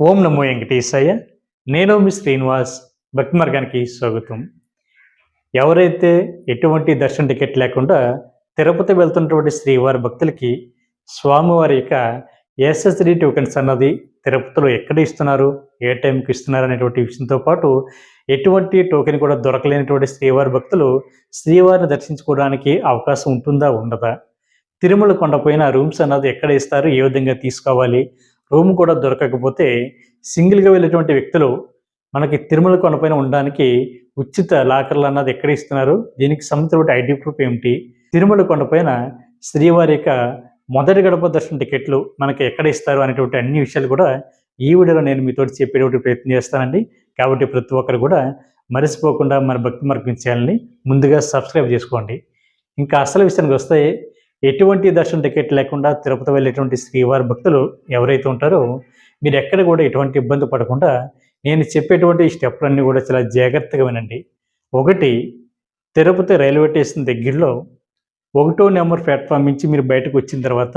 ఓం నమో వెంకటేశయ్య. నేను మీ శ్రీనివాస్. భక్తి మార్గానికి స్వాగతం. ఎవరైతే ఎటువంటి దర్శన టికెట్ లేకుండా తిరుపతి వెళ్తున్నటువంటి శ్రీవారి భక్తులకి స్వామివారి యొక్క ఎస్ఎస్డి టోకెన్స్ అన్నది తిరుపతిలో ఎక్కడ ఇస్తున్నారు ఏ టైంకి ఇస్తున్నారు అనేటువంటి విషయంతో పాటు ఎటువంటి టోకెన్ కూడా దొరకలేనటువంటి శ్రీవారి భక్తులు శ్రీవారిని దర్శించుకోవడానికి అవకాశం ఉంటుందా ఉండదా? తిరుమల కొండపైన రూమ్స్ అన్నది ఎక్కడ ఇస్తారు ఏ విధంగా తీసుకోవాలి? రూమ్ కూడా దొరకకపోతే సింగిల్గా వెళ్ళేటువంటి వ్యక్తులు మనకి తిరుమల కొండపైన ఉండడానికి ఉచిత లాకర్లు అన్నది ఎక్కడ ఇస్తున్నారు? దీనికి సంబంధించిన ఐడి ప్రూఫ్ ఏమిటి? తిరుమల కొండపైన శ్రీవారి యొక్క మొదటి గడప దర్శన టికెట్లు మనకి ఎక్కడ ఇస్తారు? అనేటువంటి అన్ని విషయాలు కూడా ఈ వీడియోలో నేను మీతో చెప్పేటువంటి ప్రయత్నం చేస్తానండి. కాబట్టి ప్రతి ఒక్కరు కూడా మరిసిపోకుండా మన భక్తి మార్గం ఛానల్ని ముందుగా సబ్స్క్రైబ్ చేసుకోండి. ఇంకా అసలు విషయానికి వస్తే ఎటువంటి దర్శన టికెట్ లేకుండా తిరుపతి వెళ్ళేటువంటి శ్రీవారి భక్తులు ఎవరైతే ఉంటారో మీరు ఎక్కడ కూడా ఎటువంటి ఇబ్బంది పడకుండా నేను చెప్పేటువంటి స్టెప్లన్నీ కూడా చాలా జాగ్రత్తగా వినండి. ఒకటి తిరుపతి రైల్వే స్టేషన్ దగ్గరలో ఒకటో నెంబర్ ప్లాట్ఫామ్ నుంచి మీరు బయటకు వచ్చిన తర్వాత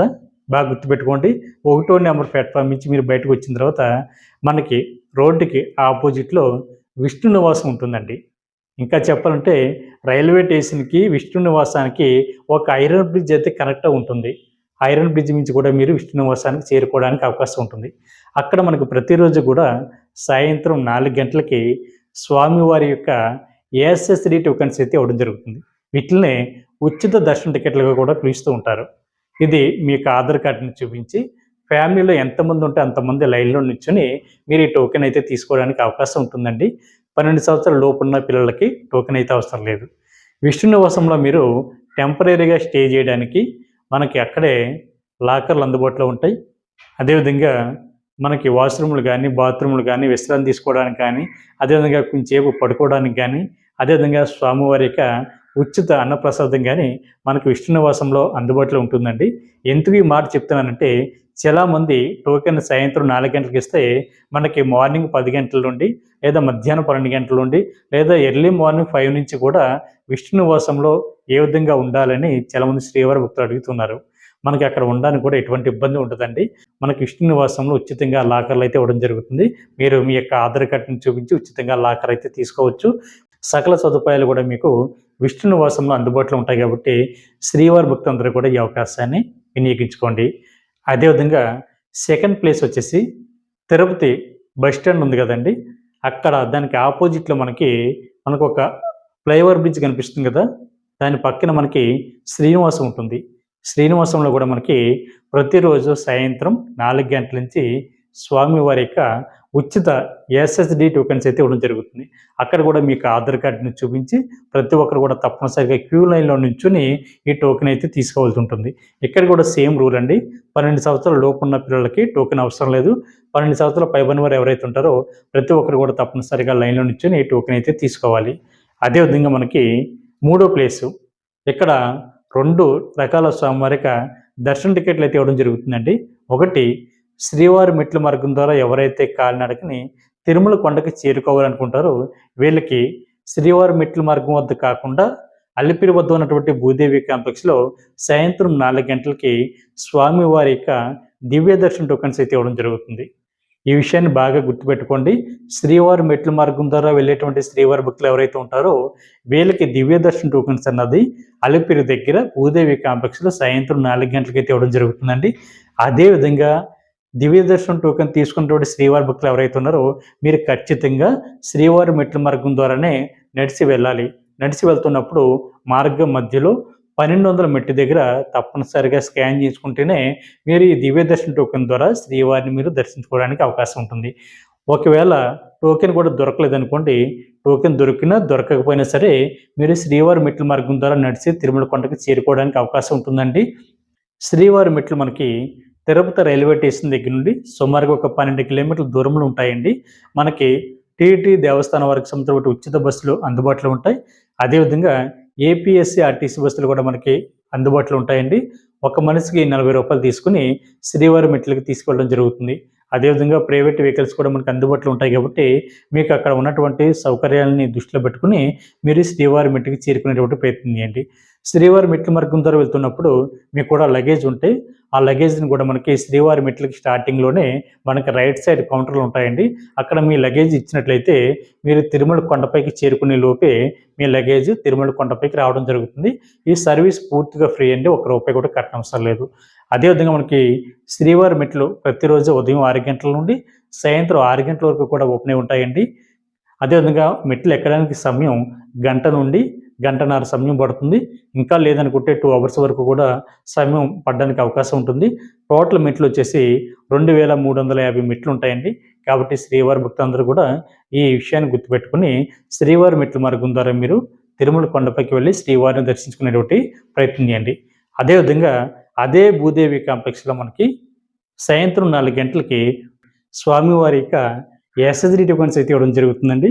బాగా గుర్తుపెట్టుకోండి ఒకటో నెంబర్ ప్లాట్ఫామ్ నుంచి మీరు బయటకు వచ్చిన తర్వాత మనకి రోడ్డుకి ఆపోజిట్లో విష్ణు నివాసం ఉంటుందండి. ఇంకా చెప్పాలంటే రైల్వే స్టేషన్కి విష్ణు నివాసానికి ఒక ఐరన్ బ్రిడ్జ్ అయితే కనెక్ట్ ఉంటుంది. ఐరన్ బ్రిడ్జ్ నుంచి కూడా మీరు విష్ణు నివాసానికి చేరుకోవడానికి అవకాశం ఉంటుంది. అక్కడ మనకు ప్రతిరోజు కూడా సాయంత్రం నాలుగు గంటలకి స్వామివారి యొక్క ఏఎస్ఎస్డి టోకెన్స్ అయితే ఇవ్వడం జరుగుతుంది. వీటినే ఉచిత దర్శన టికెట్లుగా కూడా పిలుస్తూ ఉంటారు. ఇది మీ యొక్క ఆధార్ కార్డుని చూపించి ఫ్యామిలీలో ఎంతమంది ఉంటే అంతమంది లైన్లో నిల్చొని మీరు ఈ టోకెన్ అయితే తీసుకోవడానికి అవకాశం ఉంటుందండి. పన్నెండు సంవత్సరాల లోపు ఉన్న పిల్లలకి టోకెన్ అయితే అవసరం లేదు. విష్ణు నివాసంలో మీరు టెంపరీగా స్టే చేయడానికి మనకి అక్కడే లాకర్లు అందుబాటులో ఉంటాయి. అదేవిధంగా మనకి వాష్రూమ్లు కానీ బాత్రూమ్లు కానీ విశ్రాంతి తీసుకోవడానికి కానీ అదేవిధంగా కొంచెంసేపు పడుకోవడానికి కానీ అదేవిధంగా స్వామివారి యొక్క ఉచిత అన్నప్రసాదం కానీ మనకు విష్ణునివాసంలో అందుబాటులో ఉంటుందండి. ఎందుకు ఈ మాట చెప్తున్నానంటే చాలామంది టోకెన్ సాయంత్రం నాలుగు గంటలకు ఇస్తే మనకి మార్నింగ్ పది గంటల నుండి లేదా మధ్యాహ్నం పన్నెండు గంటల నుండి లేదా ఎర్లీ మార్నింగ్ ఫైవ్ నుంచి కూడా విష్ణునివాసంలో ఏ విధంగా ఉండాలని చాలామంది శ్రీవారి భక్తులు అడుగుతున్నారు. మనకి అక్కడ ఉండడానికి కూడా ఎటువంటి ఇబ్బంది ఉండదండి. మనకి విష్ణు నివాసంలో ఉచితంగా లాకర్లు అయితే ఇవ్వడం జరుగుతుంది. మీరు మీ యొక్క ఆధార్ కార్డుని చూపించి ఉచితంగా లాకర్ అయితే తీసుకోవచ్చు. సకల సదుపాయాలు కూడా మీకు విష్ణు నివాసంలో అందుబాటులో ఉంటాయి కాబట్టి శ్రీవారి భక్తులందరూ కూడా ఈ అవకాశాన్ని వినియోగించుకోండి. అదేవిధంగా సెకండ్ ప్లేస్ వచ్చేసి తిరుపతి బస్ స్టాండ్ ఉంది కదండి. అక్కడ దానికి ఆపోజిట్లో మనకి మనకు ఒక ఫ్లైఓవర్ బ్రిడ్జ్ కనిపిస్తుంది కదా. దాని పక్కన మనకి శ్రీనివాసం ఉంటుంది. శ్రీనివాసంలో కూడా మనకి ప్రతిరోజు సాయంత్రం నాలుగు గంటల నుంచి స్వామివారి యొక్క ఉచిత ఎస్ఎస్డి టోకెన్స్ అయితే ఇవ్వడం జరుగుతుంది. అక్కడ కూడా మీకు ఆధార్ కార్డుని చూపించి ప్రతి ఒక్కరు కూడా తప్పనిసరిగా క్యూ లైన్లో నుంచుని ఈ టోకెన్ అయితే తీసుకోవాల్సి ఉంటుంది. ఇక్కడ కూడా సేమ్ రూల్ అండి. పన్నెండు సంవత్సరాల లోపు ఉన్న పిల్లలకి టోకెన్ అవసరం లేదు. పన్నెండు సంవత్సరాల పైబడిన వారు ఎవరైతే ఉంటారో ప్రతి ఒక్కరు కూడా తప్పనిసరిగా లైన్లో నుంచుని ఈ టోకెన్ అయితే తీసుకోవాలి. అదేవిధంగా మనకి మూడో ప్లేసు. ఇక్కడ రెండు రకాల స్వామివారిక దర్శన టికెట్లు అయితే ఇవ్వడం జరుగుతుందండి. ఒకటి శ్రీవారి మెట్ల మార్గం ద్వారా ఎవరైతే కాలినడకని తిరుమల కొండకి చేరుకోవాలనుకుంటారో వీళ్ళకి శ్రీవారి మెట్ల మార్గం వద్ద కాకుండా అల్లిపిరి వద్ద ఉన్నటువంటి భూదేవి కాంప్లెక్స్లో సాయంత్రం నాలుగు గంటలకి స్వామివారి యొక్క దివ్య దర్శన టోకన్స్ అయితే ఇవ్వడం జరుగుతుంది. ఈ విషయాన్ని బాగా గుర్తుపెట్టుకోండి. శ్రీవారి మెట్ల మార్గం ద్వారా వెళ్ళేటువంటి శ్రీవారి భక్తులు ఎవరైతే ఉంటారో వీళ్ళకి దివ్య దర్శన టోకన్స్ అన్నది అలిపిరి దగ్గర భూదేవి కాంప్లెక్స్లో సాయంత్రం నాలుగు గంటలకైతే ఇవ్వడం జరుగుతుందండి. అదేవిధంగా దివ్య దర్శనం టోకెన్ తీసుకున్నటువంటి శ్రీవారి భక్తులు ఎవరైతే ఉన్నారో మీరు ఖచ్చితంగా శ్రీవారి మెట్ల మార్గం ద్వారానే నడిచి వెళ్ళాలి. నడిచి వెళ్తున్నప్పుడు మార్గం మధ్యలో పన్నెండు వందల మెట్టు దగ్గర తప్పనిసరిగా స్కాన్ చేసుకుంటేనే మీరు ఈ దివ్య దర్శన టోకెన్ ద్వారా శ్రీవారిని మీరు దర్శించుకోవడానికి అవకాశం ఉంటుంది. ఒకవేళ టోకెన్ కూడా దొరకలేదనుకోండి టోకెన్ దొరికినా దొరకకపోయినా సరే మీరు శ్రీవారి మెట్ల మార్గం ద్వారా నడిచి తిరుమల కొండకు చేరుకోవడానికి అవకాశం ఉంటుందండి. శ్రీవారి మెట్లు మనకి తిరుపతి రైల్వే స్టేషన్ దగ్గర నుండి సుమారుగా ఒక పన్నెండు కిలోమీటర్ల దూరంలో ఉంటాయండి. మనకి టీటీ దేవస్థానం వరకు సంబంధించిన ఉచిత బస్సులు అందుబాటులో ఉంటాయి. అదేవిధంగా ఏపీఎస్సీ ఆర్టీసీ బస్సులు కూడా మనకి అందుబాటులో ఉంటాయండి. ఒక మనిషికి నలభై రూపాయలు తీసుకుని శ్రీవారి మెట్లకి తీసుకెళ్ళడం జరుగుతుంది. అదేవిధంగా ప్రైవేట్ వెహికల్స్ కూడా మనకు అందుబాటులో ఉంటాయి కాబట్టి మీకు అక్కడ ఉన్నటువంటి సౌకర్యాలని దృష్టిలో పెట్టుకుని మీరు శ్రీవారి మెట్టుకి చేరుకునేటువంటి ప్రయత్నం చేయండి. శ్రీవారి మెట్ల మార్గం ద్వారా వెళ్తున్నప్పుడు మీకు కూడా లగేజ్ ఉంటే ఆ లగేజ్ని కూడా మనకి శ్రీవారి మెట్లకి స్టార్టింగ్లోనే మనకి రైట్ సైడ్ కౌంటర్లు ఉంటాయండి. అక్కడ మీ లగేజ్ ఇచ్చినట్లయితే మీరు తిరుమల కొండపైకి చేరుకునే లోపే మీ లగేజ్ తిరుమల కొండపైకి రావడం జరుగుతుంది. ఈ సర్వీస్ పూర్తిగా ఫ్రీ అండి. ఒక రూపాయి కూడా కట్టనవసరం లేదు. అదేవిధంగా మనకి శ్రీవారి మెట్లు ప్రతిరోజు ఉదయం ఆరు గంటల నుండి సాయంత్రం ఆరు గంటల వరకు కూడా ఓపెన్ అయి ఉంటాయండి. అదేవిధంగా మెట్లు ఎక్కడానికి సమయం గంట నుండి గంటన్నర సమయం పడుతుంది. ఇంకా లేదనుకుంటే టూ అవర్స్ వరకు కూడా సమయం పడడానికి అవకాశం ఉంటుంది. టోటల్ మెట్లు వచ్చేసి రెండు వేల మూడు వందల యాభై మెట్లు ఉంటాయండి. కాబట్టి శ్రీవారి భక్తులందరూ కూడా ఈ విషయాన్ని గుర్తుపెట్టుకుని శ్రీవారి మెట్లు మార్గం ద్వారా మీరు తిరుమల కొండపైకి వెళ్ళి శ్రీవారిని దర్శించుకునేటువంటి ప్రయత్నం చేయండి. అదేవిధంగా అదే భూదేవి కాంప్లెక్స్లో మనకి సాయంత్రం నాలుగు గంటలకి స్వామివారి యొక్క ఎస్ఎస్డి డిఫెన్స్ అయితే ఇవ్వడం జరుగుతుందండి.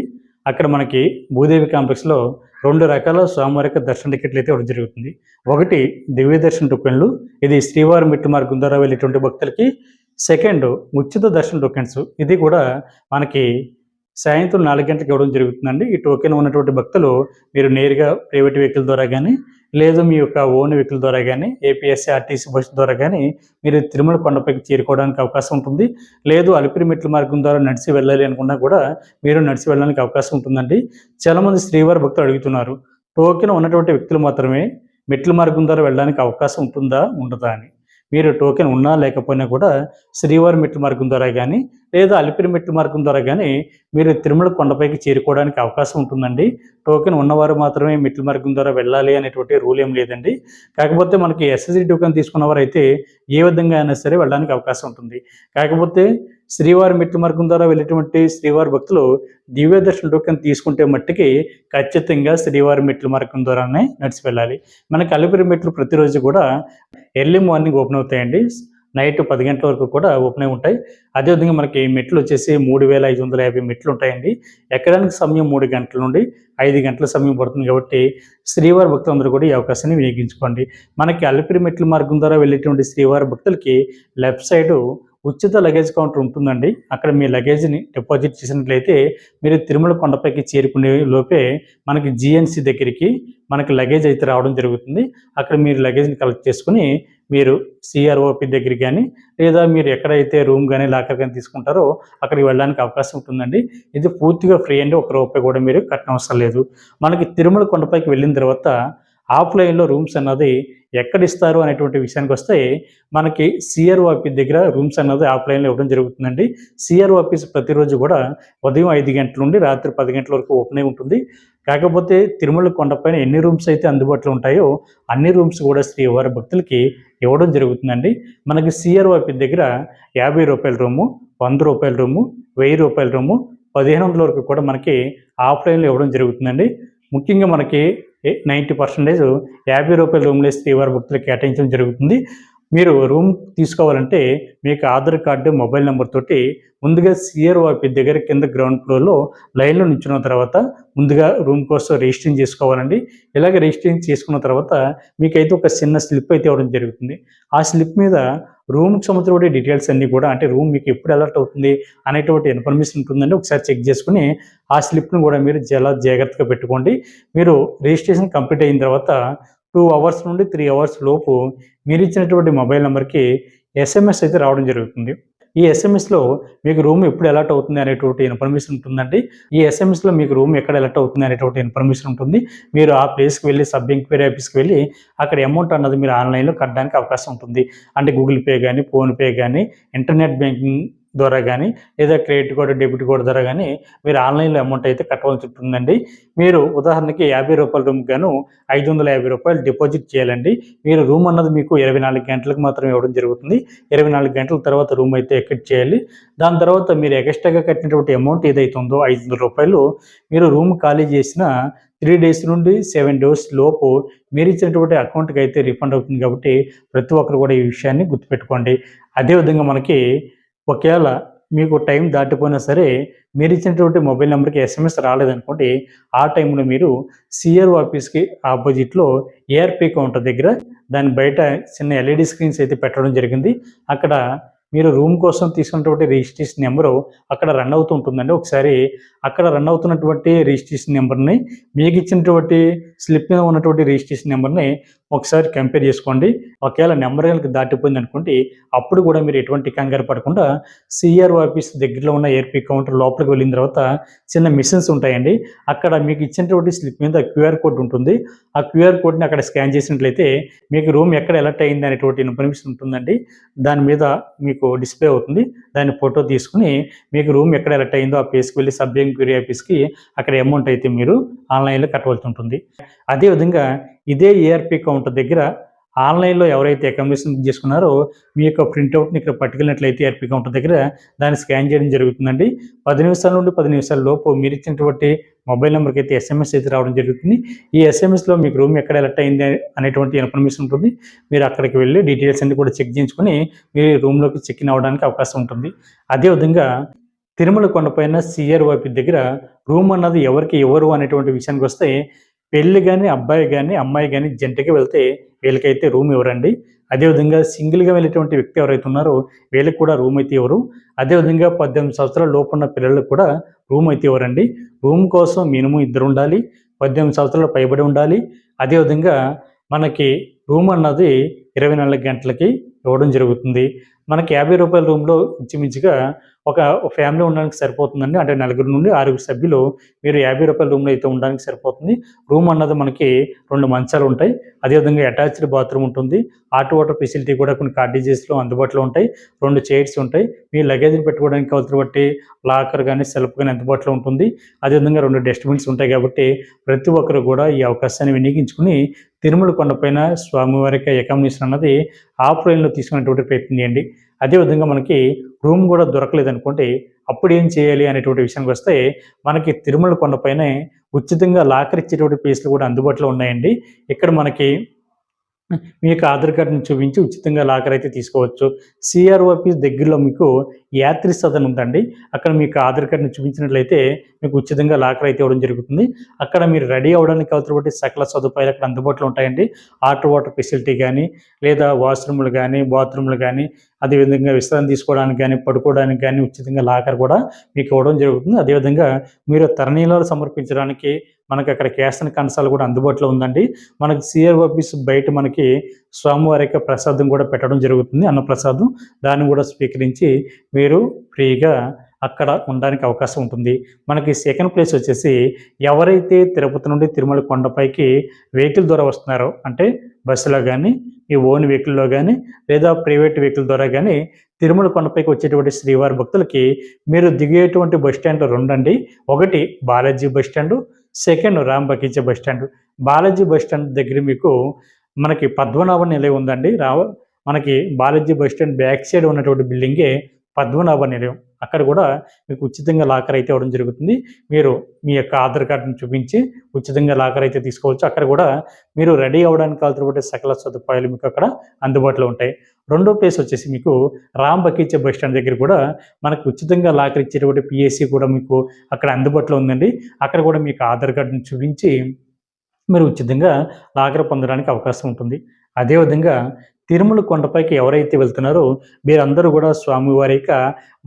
అక్కడ మనకి భూదేవి కాంప్లెక్స్లో రెండు రకాల స్వామివారి యొక్క దర్శన టికెట్లు అయితే ఇవ్వడం జరుగుతుంది. ఒకటి దివ్య దర్శన టోకెన్లు ఇది శ్రీవారి మెట్టు మార్గం ద్వారా వెళ్ళేటువంటి భక్తులకి. సెకండ్ ఉచిత దర్శన టోకెన్స్ ఇది కూడా మనకి సాయంత్రం నాలుగు గంటలకు ఇవ్వడం జరుగుతుందండి. ఈ టోకెన్ ఉన్నటువంటి భక్తులు మీరు నేరుగా ప్రైవేట్ వెహికల్ ద్వారా కానీ లేదు మీ యొక్క ఓన్ వెహికల్ ద్వారా కానీ ఏపీఎస్సీ ఆర్టీసీ బస్సు ద్వారా కానీ మీరు తిరుమల కొండపైకి చేరుకోవడానికి అవకాశం ఉంటుంది. లేదు అలిపిరి మెట్ల మార్గం ద్వారా నడిచి వెళ్ళాలి అనుకున్నా కూడా మీరు నడిచి వెళ్ళడానికి అవకాశం ఉంటుందండి. చాలామంది శ్రీవారి భక్తులు అడుగుతున్నారు టోకెన్ ఉన్నటువంటి వ్యక్తులు మాత్రమే మెట్ల మార్గం ద్వారా వెళ్ళడానికి అవకాశం ఉంటుందా ఉండదా అని. మీరు టోకెన్ ఉన్నా లేకపోయినా కూడా శ్రీవారి మెట్ల మార్గం ద్వారా కానీ లేదా అలిపిరి మెట్టు మార్గం ద్వారా కానీ మీరు తిరుమల కొండపైకి చేరుకోవడానికి అవకాశం ఉంటుందండి. టోకెన్ ఉన్నవారు మాత్రమే మెట్ల మార్గం ద్వారా వెళ్ళాలి అనేటువంటి రూల్ ఏం లేదండి. కాకపోతే మనకి ఎస్ఎస్సి టోకెన్ తీసుకున్నవారు అయితే ఏ విధంగా అయినా సరే వెళ్ళడానికి అవకాశం ఉంటుంది. కాకపోతే శ్రీవారి మెట్ల మార్గం ద్వారా వెళ్ళేటువంటి శ్రీవారి భక్తులు దివ్య దర్శన టోకెన్ తీసుకుంటే మట్టికి ఖచ్చితంగా శ్రీవారి మెట్ల మార్గం ద్వారానే నడిచి వెళ్ళాలి. మనకి అలిపిరి మెట్లు ప్రతిరోజు కూడా ఎర్లీ మార్నింగ్ ఓపెన్ అవుతాయండి. నైట్ పది గంటల వరకు కూడా ఓపెన్ అయి ఉంటాయి. అదేవిధంగా మనకి మెట్లు వచ్చేసి మూడు వేల ఐదు వందల యాభై మెట్లు ఉంటాయండి. ఎక్కడానికి సమయం మూడు గంటల నుండి ఐదు గంటల సమయం పడుతుంది కాబట్టి శ్రీవారి భక్తులందరూ కూడా ఈ అవకాశాన్ని వినియోగించుకోండి. మనకి అలిపిరి మెట్ల మార్గం ద్వారా వెళ్ళేటువంటి శ్రీవారి భక్తులకి లెఫ్ట్ సైడ్ ఉచిత లగేజ్ కౌంటర్ ఉంటుందండి. అక్కడ మీ లగేజ్ని డిపాజిట్ చేసినట్లయితే మీరు తిరుమల కొండపైకి చేరుకునే లోపే మనకి జిఎన్సీ దగ్గరికి మనకి లగేజ్ అయితే రావడం జరుగుతుంది. అక్కడ మీరు లగేజ్ని కలెక్ట్ చేసుకుని మీరు సిఆర్ఓపి దగ్గరికి కానీ లేదా మీరు ఎక్కడైతే రూమ్ కానీ లాకర్ కానీ తీసుకుంటారో అక్కడికి వెళ్ళడానికి అవకాశం ఉంటుందండి. ఇది పూర్తిగా ఫ్రీ అండి. ఒక రూపాయి కూడా మీరు కట్టనవసరం లేదు. మనకి తిరుమల కొండపైకి వెళ్ళిన తర్వాత ఆఫ్లైన్లో రూమ్స్ అన్నది ఎక్కడ ఇస్తారు అనేటువంటి విషయానికి వస్తే మనకి సిఆర్ ఆఫీస్ దగ్గర రూమ్స్ అన్నది ఆఫ్లైన్లో ఇవ్వడం జరుగుతుందండి. సిఆర్ ఆఫీస్ ప్రతిరోజు కూడా ఉదయం ఐదు గంటల నుండి రాత్రి పది గంటల వరకు ఓపెన్ అయి ఉంటుంది. కాకపోతే తిరుమల కొండపైన ఎన్ని రూమ్స్ అయితే అందుబాటులో ఉంటాయో అన్ని రూమ్స్ కూడా శ్రీవారి భక్తులకి ఇవ్వడం జరుగుతుందండి. మనకి సిఆర్ ఆఫీస్ దగ్గర యాభై రూపాయల రూము వంద రూపాయల రూము వెయ్యి రూపాయల రూము పదిహేను వందల వరకు కూడా మనకి ఆఫ్లైన్లో ఇవ్వడం జరుగుతుందండి. ముఖ్యంగా మనకి నైంటీ పర్సెంటేజ్ యాభై రూపాయల రూమ్లో శ్రీవారి భక్తులకు కేటాయించడం జరుగుతుంది. మీరు రూమ్ తీసుకోవాలంటే మీకు ఆధార్ కార్డు మొబైల్ నెంబర్ తోటి ముందుగా సిఆర్ ఆఫీస్ దగ్గర కింద గ్రౌండ్ ఫ్లోర్లో లైన్లో నిల్చున్న తర్వాత ముందుగా రూమ్ కోసం రిజిస్ట్రింగ్ చేసుకోవాలండి. ఇలాగ రిజిస్ట్రింగ్ చేసుకున్న తర్వాత మీకైతే ఒక చిన్న స్లిప్ అయితే ఇవ్వడం జరుగుతుంది. ఆ స్లిప్ మీద రూమ్కి సంబంధించిన డీటెయిల్స్ అన్నీ కూడా అంటే రూమ్ మీకు ఎప్పుడు అలర్ట్ అవుతుంది అనేటువంటి ఇన్ఫర్మేషన్ ఉంటుందండి. ఒకసారి చెక్ చేసుకుని ఆ స్లిప్ను కూడా మీరు చాలా జాగ్రత్తగా పెట్టుకోండి. మీరు రిజిస్ట్రేషన్ కంప్లీట్ అయిన తర్వాత టూ అవర్స్ నుండి త్రీ అవర్స్ లోపు మీరు ఇచ్చినటువంటి మొబైల్ నెంబర్కి ఎస్ఎంఎస్ అయితే రావడం జరుగుతుంది. ఈ ఎస్ఎంఎస్లో మీకు రూమ్ ఎప్పుడు అలర్ట్ అవుతుంది అనేటువంటి ఇన్ఫర్మేషన్ ఉంటుందండి. ఈ ఎస్ఎంఎస్లో మీకు రూమ్ ఎక్కడ అలర్ట్ అవుతుంది అనేటువంటి ఇన్ఫర్మేషన్ ఉంటుంది. మీరు ఆ ప్లేస్కి వెళ్ళి సబ్ ఎంక్వైరీ ఆఫీస్కి వెళ్ళి అక్కడ అమౌంట్ అన్నది మీరు ఆన్లైన్లో కట్టడానికి అవకాశం ఉంటుంది. అంటే గూగుల్ పే కానీ ఫోన్పే కానీ ఇంటర్నెట్ బ్యాంకింగ్ ద్వారా కానీ లేదా క్రెడిట్ కార్డు డెబిట్ కార్డు ద్వారా కానీ మీరు ఆన్లైన్లో అమౌంట్ అయితే కట్టవలసి ఉంటుందండి. మీరు ఉదాహరణకి యాభై రూపాయల రూమ్ గాను ఐదు వందల యాభై రూపాయలు డిపాజిట్ చేయాలండి. మీరు రూమ్ అన్నది మీకు ఇరవై నాలుగు గంటలకు మాత్రమే ఇవ్వడం జరుగుతుంది. ఇరవై నాలుగు గంటల తర్వాత రూమ్ అయితే ఎక్కిట్ చేయాలి. దాని తర్వాత మీరు ఎక్స్ట్రాగా కట్టినటువంటి అమౌంట్ ఏదైతే ఉందో ఐదు వందల రూపాయలు మీరు రూమ్ ఖాళీ చేసిన త్రీ డేస్ నుండి సెవెన్ డేస్ లోపు మీరు ఇచ్చినటువంటి అకౌంట్కి అయితే రిఫండ్ అవుతుంది కాబట్టి ప్రతి ఒక్కరు కూడా ఈ విషయాన్ని గుర్తుపెట్టుకోండి. అదేవిధంగా మనకి ఒకవేళ మీకు టైం దాటిపోయినా సరే మీరు ఇచ్చినటువంటి మొబైల్ నెంబర్కి ఎస్ఎంఎస్ రాలేదనుకోండి ఆ టైంలో మీరు సిఆర్ ఆఫీస్కి ఆపోజిట్లో ఏఆర్పి కౌంటర్ దగ్గర దాని బయట చిన్న ఎల్ఈడి స్క్రీన్స్ అయితే పెట్టడం జరిగింది. అక్కడ మీరు రూమ్ కోసం తీసుకున్నటువంటి రిజిస్ట్రేషన్ నెంబరు అక్కడ రన్ అవుతూ ఉంటుందండి. ఒకసారి అక్కడ రన్ అవుతున్నటువంటి రిజిస్ట్రేషన్ నెంబర్ని మీకు ఇచ్చినటువంటి స్లిప్ మీద ఉన్నటువంటి రిజిస్ట్రేషన్ నెంబర్ని ఒకసారి కంపేర్ చేసుకోండి. ఒకవేళ నెంబర్ కనుక దాటిపోయింది అనుకోండి అప్పుడు కూడా మీరు ఎటువంటి కంగారు పడకుండా సిఆర్ ఆఫీస్ దగ్గరలో ఉన్న ఏర్పీ కౌంటర్ లోపలికి వెళ్ళిన తర్వాత చిన్న మిషన్స్ ఉంటాయండి. అక్కడ మీకు ఇచ్చినటువంటి స్లిప్ మీద క్యూఆర్ కోడ్ ఉంటుంది. ఆ క్యూఆర్ కోడ్ని అక్కడ స్కాన్ చేసినట్లయితే మీకు రూమ్ ఎక్కడ ఎలర్ట్ అయింది అనేటువంటి ఇన్ఫర్మేషన్ ఉంటుందండి. దాని మీద మీకు డిస్ప్లే అవుతుంది. దాని ఫోటో తీసుకుని మీకు రూమ్ ఎక్కడ ఎలర్ట్ అయిందో ఆ ప్లేస్కి వెళ్ళి సబ్ ఎంక్వైరీ ఆఫీస్కి అక్కడ అమౌంట్ అయితే మీరు ఆన్లైన్లో కట్టవలసి ఉంటుంది. అదేవిధంగా ఇదే ఏఆర్పి కౌంటర్ దగ్గర ఆన్లైన్లో ఎవరైతే అకామిడేషన్ బుక్ చేసుకున్నారో మీ యొక్క ప్రింట్అవుట్ని ఇక్కడ పట్టుకెళ్ళినట్లయితే ఏఆర్పి కౌంటర్ దగ్గర దాన్ని స్కాన్ చేయడం జరుగుతుందండి. పది నిమిషాల నుండి పది నిమిషాల లోపు మీరు ఇచ్చినటువంటి మొబైల్ నెంబర్కి అయితే ఎస్ఎంఎస్ అయితే రావడం జరుగుతుంది. ఈ ఎస్ఎంఎస్లో మీకు రూమ్ ఎక్కడ ఎలర్ట్ అయింది అనేటువంటి ఇన్ఫర్మేషన్ ఉంటుంది. మీరు అక్కడికి వెళ్ళి డీటెయిల్స్ అన్ని కూడా చెక్ చేయించుకొని మీరు రూమ్లోకి చెక్ ఇన్ అవ్వడానికి అవకాశం ఉంటుంది. అదేవిధంగా తిరుమల కొండపైన సిఆర్ వైపు దగ్గర రూమ్ అన్నది ఎవరికి ఎవరు అనేటువంటి విషయానికి వస్తే పెళ్ళి కానీ అబ్బాయి కానీ అమ్మాయి కానీ జంటకి వెళ్తే వీళ్ళకైతే రూమ్ ఇవ్వరండి అదేవిధంగా సింగిల్గా వెళ్ళేటువంటి వ్యక్తి ఎవరైతే ఉన్నారో వీళ్ళకి కూడా రూమ్ అయితే ఇవ్వరు అదేవిధంగా పద్దెనిమిది సంవత్సరాల లోపు ఉన్న పిల్లలకు కూడా రూమ్ అయితే ఇవ్వరండి రూమ్ కోసం మినిమం ఇద్దరు ఉండాలి పద్దెనిమిది సంవత్సరాలు పైబడి ఉండాలి. అదేవిధంగా మనకి రూమ్ అన్నది ఇరవై నాలుగు గంటలకి ఇవ్వడం జరుగుతుంది. మనకి యాభై రూపాయల రూమ్లో ఇంచుమించుగా ఒక ఫ్యామిలీ ఉండడానికి సరిపోతుందండి. అంటే నలుగురు నుండి ఆరుగురు సభ్యులు మీరు యాభై రూపాయల రూమ్లో అయితే ఉండడానికి సరిపోతుంది. రూమ్ అన్నది మనకి రెండు మంచాలు ఉంటాయి. అదేవిధంగా అటాచ్డ్ బాత్రూమ్ ఉంటుంది. హాట్ వాటర్ ఫెసిలిటీ కూడా కొన్ని కార్టేజెస్లో అందుబాటులో ఉంటాయి. రెండు చైర్స్ ఉంటాయి. మీ లగేజ్ని పెట్టుకోవడానికి అవసరం బట్టి లాకర్ కానీ సెల్ఫ్ కానీ అందుబాటులో ఉంటుంది. అదేవిధంగా రెండు డస్ట్బిన్స్ ఉంటాయి కాబట్టి ప్రతి ఒక్కరు కూడా ఈ అవకాశాన్ని వినియోగించుకుని తిరుమల కొండపైన స్వామివారికి అకామిడేషన్ అన్నది ఆఫ్లైన్లో తీసుకునేటువంటి ప్రయత్నం చేయండి. అదేవిధంగా మనకి రూమ్ కూడా దొరకలేదు అనుకోండి అప్పుడు ఏం చేయాలి అనేటువంటి విషయానికి వస్తే మనకి తిరుమల కొండపైనే ఉచితంగా లాకర్ ఇచ్చేటువంటి ప్లేస్లు కూడా అందుబాటులో ఉన్నాయండి. ఇక్కడ మనకి మీ యొక్క ఆధార్ కార్డును చూపించి ఉచితంగా లాకర్ అయితే తీసుకోవచ్చు. సిఆర్ ఆఫీస్ దగ్గరలో మీకు యాత్రి సదన్ ఉందండి. అక్కడ మీకు ఆధార్ కార్డును చూపించినట్లయితే మీకు ఉచితంగా లాకర్ అయితే ఇవ్వడం జరుగుతుంది. అక్కడ మీరు రెడీ అవ్వడానికి అవసరపడి సకల సదుపాయాలు అక్కడ అందుబాటులో ఉంటాయండి. హాట్ వాటర్ ఫెసిలిటీ కానీ లేదా వాష్రూమ్లు కానీ బాత్రూమ్లు కానీ అదేవిధంగా విశ్రాంతి తీసుకోవడానికి కానీ పడుకోవడానికి కానీ ఉచితంగా లాకర్ కూడా మీకు ఇవ్వడం జరుగుతుంది. అదేవిధంగా మీరు తరణీలాలు సమర్పించడానికి మనకి అక్కడ కేసర్ కన్సల్ కూడా అందుబాటులో ఉందండి. మనకి సిఆర్ ఆఫీస్ బయట మనకి స్వామివారి యొక్క ప్రసాదం కూడా పెట్టడం జరుగుతుంది అన్నప్రసాదం. దాన్ని కూడా స్వీకరించి మీరు ఫ్రీగా అక్కడ ఉండడానికి అవకాశం ఉంటుంది. మనకి సెకండ్ ప్లేస్ వచ్చేసి ఎవరైతే తిరుపతి నుండి తిరుమల కొండపైకి వెహికల్ ద్వారా వస్తున్నారో అంటే బస్సులో కానీ ఈ ఓన్ వెహికల్లో కానీ లేదా ప్రైవేట్ వెహికల్ ద్వారా కానీ తిరుమల కొండపైకి వచ్చేటువంటి శ్రీవారి భక్తులకి మీరు దిగేటువంటి బస్ స్టాండ్ రెండండి. ఒకటి Balaji bus stand second Ram bus stand. Balaji bus stand దగ్గర మీకు మనకి పద్మనాభ నిలయం ఉందండి. రావ మనకి Balaji bus stand back side ఉన్నటువంటి బిల్డింగే పద్మనాభ నిలయం. అక్కడ కూడా మీకు ఉచితంగా లాకర్ అయితే ఇవ్వడం జరుగుతుంది. మీరు మీ యొక్క ఆధార్ కార్డుని చూపించి ఉచితంగా లాకర్ అయితే తీసుకోవచ్చు. అక్కడ కూడా మీరు రెడీ అవ్వడానికి కావాల్సినటువంటి సకల సదుపాయాలు మీకు అక్కడ అందుబాటులో ఉంటాయి. రెండో ప్లేస్ వచ్చేసి మీకు రామ్ బకీచే బస్ స్టాండ్ దగ్గర కూడా మనకు ఉచితంగా లాకర్ ఇచ్చేటువంటి పిఎస్సి కూడా మీకు అక్కడ అందుబాటులో ఉందండి. అక్కడ కూడా మీకు ఆధార్ కార్డుని చూపించి మీరు ఉచితంగా లాకర్ పొందడానికి అవకాశం ఉంటుంది. అదేవిధంగా తిరుమల కొండపైకి ఎవరైతే వెళ్తున్నారో మీరందరూ కూడా స్వామివారి యొక్క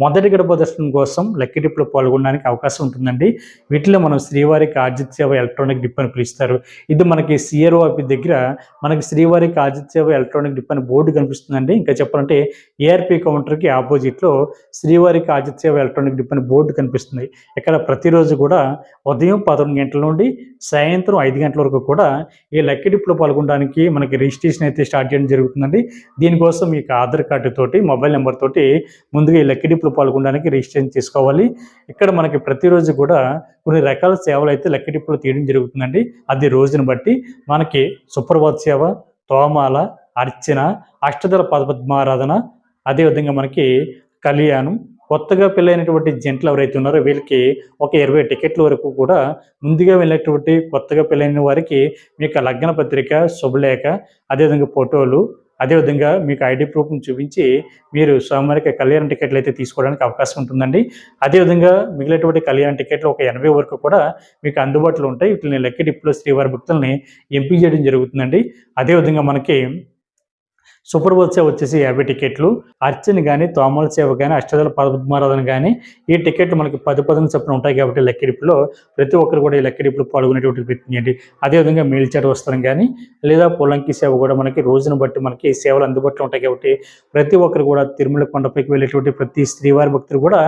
మొదటి గడప దర్శనం కోసం లక్కీ పాల్గొనడానికి అవకాశం ఉంటుందండి. వీటిలో మనం శ్రీవారికి ఆజిత్ సేవ ఎలక్ట్రానిక్ డిప్ అని పిలుస్తారు. ఇది మనకి సిఆర్ఓ ఆఫీస్ దగ్గర మనకి శ్రీవారికి ఆజిత్ సేవ ఎలక్ట్రానిక్ డిప్ అని బోర్డు కనిపిస్తుందండి. ఇంకా చెప్పాలంటే ఏఆర్పి కౌంటర్కి ఆపోజిట్లో శ్రీవారికి ఆజిత్ సేవ ఎలక్ట్రానిక్ డిప్ అని బోర్డు కనిపిస్తుంది. ఇక్కడ ప్రతిరోజు కూడా ఉదయం పదకొండు గంటల నుండి సాయంత్రం ఐదు గంటల వరకు కూడా ఈ లక్కీ పాల్గొనడానికి మనకి రిజిస్ట్రేషన్ అయితే స్టార్ట్ చేయడం జరుగుతుందండి. దీనికోసం మీకు ఆధార్ కార్డు తోటి మొబైల్ నెంబర్ తోటి ముందుగా ఈ లెక్కిడిపులు పాల్గొనడానికి రిజిస్ట్రేషన్ చేసుకోవాలి ఇక్కడ మనకి ప్రతిరోజు కూడా కొన్ని రకాల సేవలు అయితే లెక్కిడిపులు తీయడం జరుగుతుందండి. అది రోజుని బట్టి మనకి సుప్రభాత్ సేవ తోమాల అర్చన అష్టదళ పద్మారాధన అదేవిధంగా మనకి కళ్యాణం. కొత్తగా పెళ్ళైనటువంటి జంటలు ఎవరైతే ఉన్నారో వీళ్ళకి ఒక ఇరవై టికెట్ల వరకు కూడా ముందుగా వెళ్ళినటువంటి కొత్తగా పెళ్ళైన వారికి మీకు లగ్న పత్రిక శుభలేఖ అదేవిధంగా ఫోటోలు అదేవిధంగా మీకు ఐడి ప్రూఫ్ని చూపించి మీరు స్వామివారికి కళ్యాణ టికెట్లు అయితే తీసుకోవడానికి అవకాశం ఉంటుందండి. అదేవిధంగా మిగిలినటువంటి కళ్యాణ టికెట్లు ఒక ఎనభై వరకు కూడా మీకు అందుబాటులో ఉంటాయి. వీటిని లెక్క డిప్లో శ్రీవారి భక్తుల్ని ఎంపిక చేయడం జరుగుతుందండి. అదేవిధంగా మనకి సూపర్ బోల్ సేవ వచ్చేసి యాభై టికెట్లు. అర్చన కానీ తోమల సేవ కానీ అష్టదల పద్మారాధన కానీ ఈ టికెట్లు మనకి పది పదం చొప్పున ఉంటాయి కాబట్టి లెక్కిడిపులో ప్రతి ఒక్కరు కూడా ఈ లెక్కిడిపులో పాల్గొనేటువంటి పెట్టిందండి అదేవిధంగా మేల్చారు వస్త్రం కానీ లేదా పొలంకి సేవ కూడా మనకి రోజును బట్టి మనకి సేవలు అందుబాటులో ఉంటాయి కాబట్టి ప్రతి ఒక్కరు కూడా తిరుమల కొండపైకి వెళ్ళేటువంటి ప్రతి శ్రీవారి భక్తులు కూడా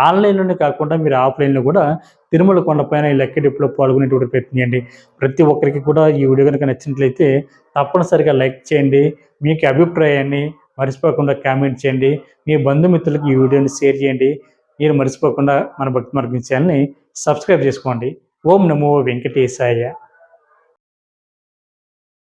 ఆన్లైన్లోనే కాకుండా మీరు ఆఫ్లైన్లో కూడా తిరుమల కొండపైన ఈ లెక్కిడిపులో పాల్గొనేటువంటి ప్రయత్నించండి ప్రతి ఒక్కరికి కూడా ఈ వీడియో కనుక నచ్చినట్లయితే తప్పనిసరిగా లైక్ చేయండి మీకు అభిప్రాయాన్ని మర్చిపోకుండా కామెంట్ చేయండి మీ బంధుమిత్రులకు ఈ వీడియోని షేర్ చేయండి మీరు మర్చిపోకుండా మన భక్తి మార్గం ఛానల్ని సబ్స్క్రైబ్ చేసుకోండి. ఓం నమో వెంకటేశాయ.